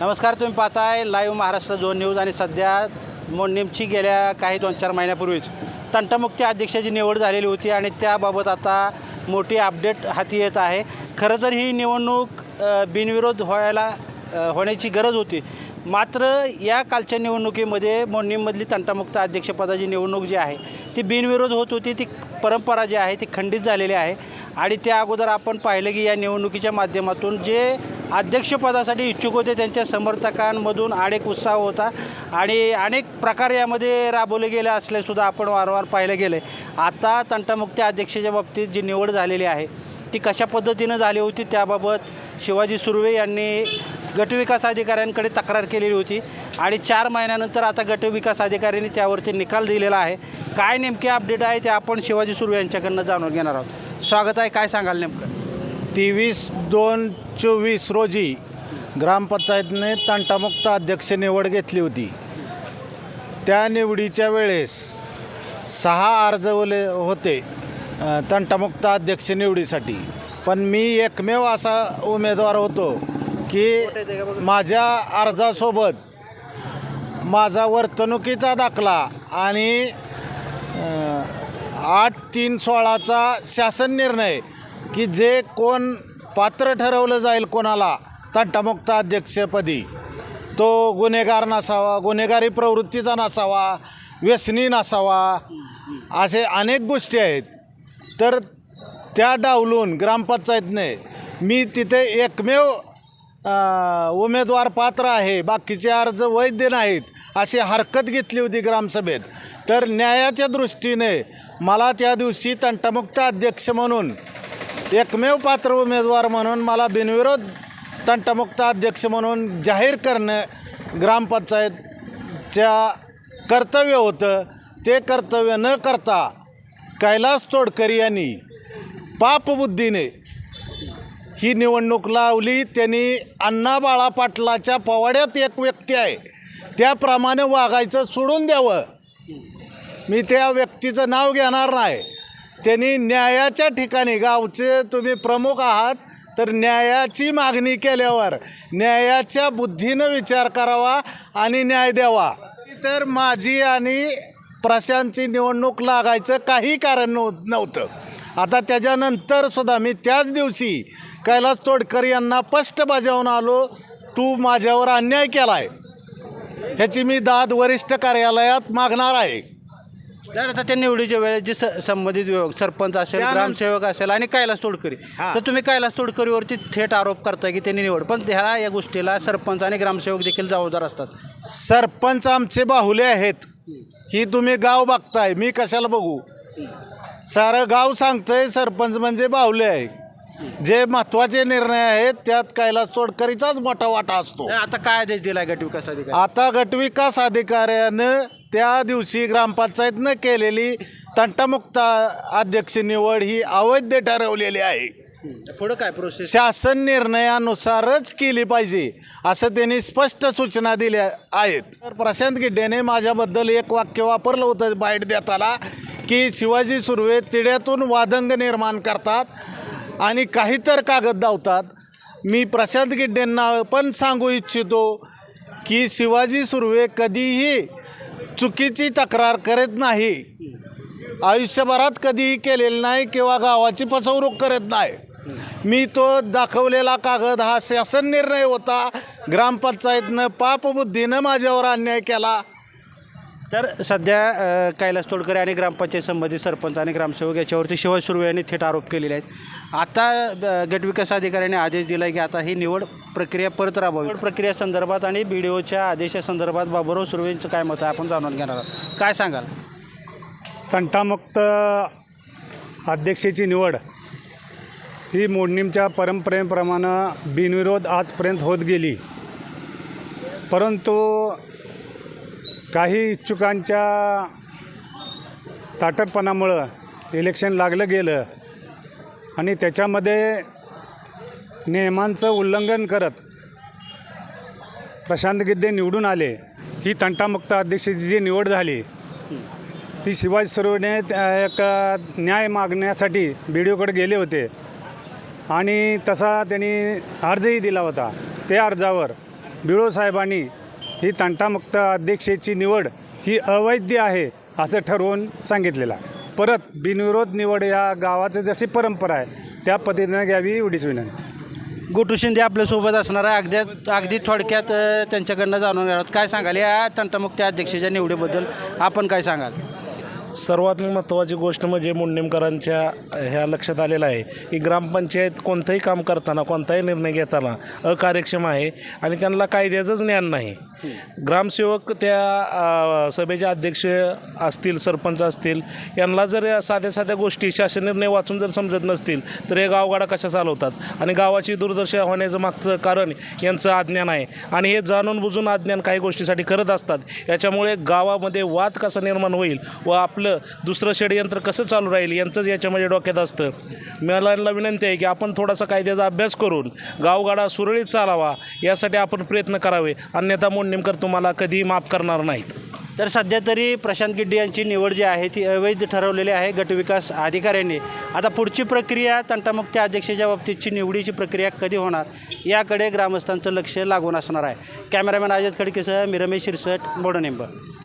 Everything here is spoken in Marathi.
नमस्कार तुम्ही पाहताय लाईव्ह महाराष्ट्र झोन न्यूज आणि सध्या मोडणीमची गेल्या काही दोन चार महिन्यापूर्वीच तंटमुक्ती अध्यक्षाची निवड झालेली होती आणि त्याबाबत आता मोठी अपडेट हाती येत आहे. खरं तर ही निवडणूक बिनविरोध व्हायला होण्याची गरज होती. मात्र या कालच्या निवडणुकीमध्ये मोडणीमधली तंटामुक्त अध्यक्षपदाची निवडणूक जी आहे ती बिनविरोध होत होती. ती परंपरा जी आहे ती खंडित झालेली आहे. आणि त्या अगोदर आपण पाहिलं की या निवडणुकीच्या माध्यमातून जे अध्यक्षपदासाठी इच्छुक होते. त्यांच्या समर्थकांमधून अनेक उत्साह होता. आणि अनेक प्रकार यामध्ये राबवले गेले असलेसुद्धा आपण वारंवार पाहिलं गेले. आता तंटामुक्ती अध्यक्षाच्या बाबतीत जी निवड झालेली आहे ती कशा पद्धतीनं झाली होती त्याबाबत शिवाजी सुर्वे यांनी गटविकास अधिकाऱ्यांकडे तक्रार केलेली होती. आणि चार महिन्यानंतर आता गटविकास अधिकाऱ्यांनी त्यावरती निकाल दिलेला आहे. काय नेमके अपडेट आहे ते आपण शिवाजी सुर्वे यांच्याकडनं जाणून घेणार आहोत. स्वागत आहे. काय सांगाल नेमकं? तेवीस दोन चोवीस रोजी ग्रामपंचायतने तंटामुक्त अध्यक्ष निवड घेतली होती. त्या निवडीच्या वेळेस सहा अर्ज ओले होते तंटामुक्त अध्यक्ष निवडीसाठी. पण मी एकमेव असा उमेदवार होतो की माझ्या अर्जासोबत माझा वर्तणुकीचा दाखला आणि आठ तीन सोळाचा शासन निर्णय की जे कोण पात्र ठरवलं जाईल कोणाला तंटामुक्त अध्यक्षपदी. तो गुन्हेगार नसावा गुन्हेगारी प्रवृत्तीचा नसावा व्यसनी नसावा असे अनेक गोष्टी आहेत. तर त्या डावलून ग्रामपंचायतने मी तिथे एकमेव उमेदवार पात्र आहे बाकीचे अर्ज वैध नाहीत अशी हरकत घेतली होती ग्रामसभेत. तर न्यायाच्या दृष्टीने मला त्या दिवशी तंटामुक्त अध्यक्ष म्हणून एकमेव पात्र उमेदवार म्हणून मला बिनविरोध तंटमुक्त अध्यक्ष म्हणून जाहीर करणं ग्रामपंचायतच्या कर्तव्य होतं. ते कर्तव्य न करता कैलास तोडकरी यांनी पापबुद्धीने ही निवडणूक लावली. त्यांनी अण्णा बाळा पाटलाच्या पवाड्यात एक व्यक्ती आहे. त्याप्रमाणे वागायचं सोडून द्यावं. मी त्या व्यक्तीचं नाव घेणार नाही. त्यांनी न्यायाच्या ठिकाणी गावचे तुम्ही प्रमुख आहात तर न्यायाची मागणी केल्यावर न्यायाच्या बुद्धीनं विचार करावा आणि न्याय द्यावा. तर माझी आणि प्रशांतची निवडणूक लागायचं काही कारण नव्ह नव्हतं. आता त्याच्यानंतर सुद्धा मी त्याच दिवशी कैलास तोडकर यांना स्पष्ट बजावून आलो तू माझ्यावर अन्याय केला आहे ह्याची मी दाद वरिष्ठ कार्यालयात मागणार आहे. तर आता त्या निवडीच्या वेळेस जे स संबंधित विभाग सरपंच असेल ग्रामसेवक असेल आणि कैलास तोडकरी हां. तर तुम्ही कैलास तोडकरीवरती थेट आरोप करताय की त्यांनी निवड पण ह्या या गोष्टीला सरपंच आणि ग्रामसेवक देखील जबाबदार असतात. सरपंच आमचे बाहुले आहेत. ही तुम्ही गाव बघताय मी कशाला बघू? सारं गाव सांगतंय सरपंच म्हणजे बाहुले आहे. जे महत्त्वाचे निर्णय आहेत त्यात कैलास तोडकरीचाच मोठा वाटा असतो. आता काय आदेश दिलाय गटविकास अधिकारी? आता गटविकास अधिकाऱ्यानं त्या दिवशी ग्रामपंचायतनं केलेली तंटामुक्त अध्यक्ष निवड ही अवैध ठरवलेली आहे. पुढं काय प्रोसेस शासन निर्णयानुसारच केली पाहिजे असं त्यांनी स्पष्ट सूचना दिल्या आहेत. तर प्रशांत गिड्डेने माझ्याबद्दल एक वाक्य वापरलं होतं बाईट देताना की शिवाजी सुर्वे तिड्यातून वादंग निर्माण करतात आणि काही तर कागद धावतात. मी प्रशांत गिड्डेंना पण सांगू इच्छितो की शिवाजी सुर्वे कधीही चुकीची तक्रार करत नाही. आयुष्यभरात कधीही केलेलं नाही किंवा गावाची फसवणूक करत नाही. मी तो दाखवलेला कागद हा शासन निर्णय होता. ग्रामपंचायतनं पापबुद्धीनं माझ्यावर अन्याय केला. तर सध्या कैलास तोडकर आणि ग्रामपंचायत संबंधित सरपंच आणि ग्रामसेवक याच्यावरती शिवाय सुर्वे यांनी थेट आरोप केलेले आहेत. आता अ, गटविकास अधिकाऱ्यांनी आदेश दिला की आता ही निवड प्रक्रिया परत राबवावी. प्रक्रिया संदर्भात आणि बी डी ओच्या आदेशासंदर्भात बाबुराव सुर्वेंचं काय मत आहे? आपण जाणून घेणार आहोत. काय सांगाल? तंटामुक्त अध्यक्षेची निवड ही मोडणीमच्या परंपरेप्रमाणे बिनविरोध आजपर्यंत होत गेली. परंतु काही इच्छुकांच्या ताटकपणामुळं इलेक्शन लागलं गेलं आणि त्याच्यामध्ये नियमांचं उल्लंघन करत प्रशांत गिद्दे निवडून आले. ही तंटामुक्त अध्यक्षाची जी निवड झाली ती शिवाजी सुर्वेने त्या एक न्याय मागण्यासाठी बी डी ओकडे गेले होते आणि तसा त्यांनी अर्जही दिला होता. त्या अर्जावर बिळो साहेबांनी ही तंटामुक्त अध्यक्षेची निवड ही अवैध आहे असं ठरवून सांगितलेलं आहे. परत बिनविरोध निवड या गावाचं जशी परंपरा आहे त्या पद्धतीनं घ्यावी एवढीच विनंती. गोटू शिंदे आपल्यासोबत असणार आहे. अगदी अगदी थोडक्यात त्यांच्याकडनं जाणून घेणार काय सांगाल या तंटामुक्त अध्यक्षाच्या निवडीबद्दल? आपण काय सांगाल? सर्वात महत्त्वाची गोष्ट म्हणजे मुंडेमकरांच्या ह्या लक्षात आलेलं आहे की ग्रामपंचायत कोणतंही काम करताना कोणताही निर्णय घेताना अकार्यक्षम आहे आणि त्यांना कायद्याचंच ज्ञान नाही. ग्रामसेवक त्या सभेचे अध्यक्ष असतील सरपंच असतील यांना जर या साध्या साध्या गोष्टी शासन निर्णय वाचून जर समजत नसतील तर हे गावगाडा कशा चालवतात? आणि गावाची दुर्दशा होण्याचं मागचं कारण यांचं अज्ञान आहे. आणि हे जाणून बुजून अज्ञान काही गोष्टीसाठी करत असतात. याच्यामुळे गावामध्ये वाद कसा निर्माण होईल व आपलं दुसरं षडयंत्र कसं चालू राहील यांचंच याच्यामध्ये डोक्यात असतं. मला विनंती आहे की आपण थोडासा कायद्याचा अभ्यास करून गावगाडा सुरळीत चालावा यासाठी आपण प्रयत्न करावे. अन्यथा मोडनेमकर तुम्हाला कधीही माफ करणार नाहीत. तर सध्या तरी प्रशांत गिड्डे यांची निवड जी आहे ती अवैध ठरवलेली आहे गटविकास अधिकाऱ्यांनी. आता पुढची प्रक्रिया तंटामुक्ती अध्यक्षाच्या बाबतीतची निवडीची प्रक्रिया कधी होणार याकडे ग्रामस्थांचं लक्ष लागून असणार आहे. कॅमेरामॅन अजित खडकेसह मी रमेश शिरसट मोडनिंब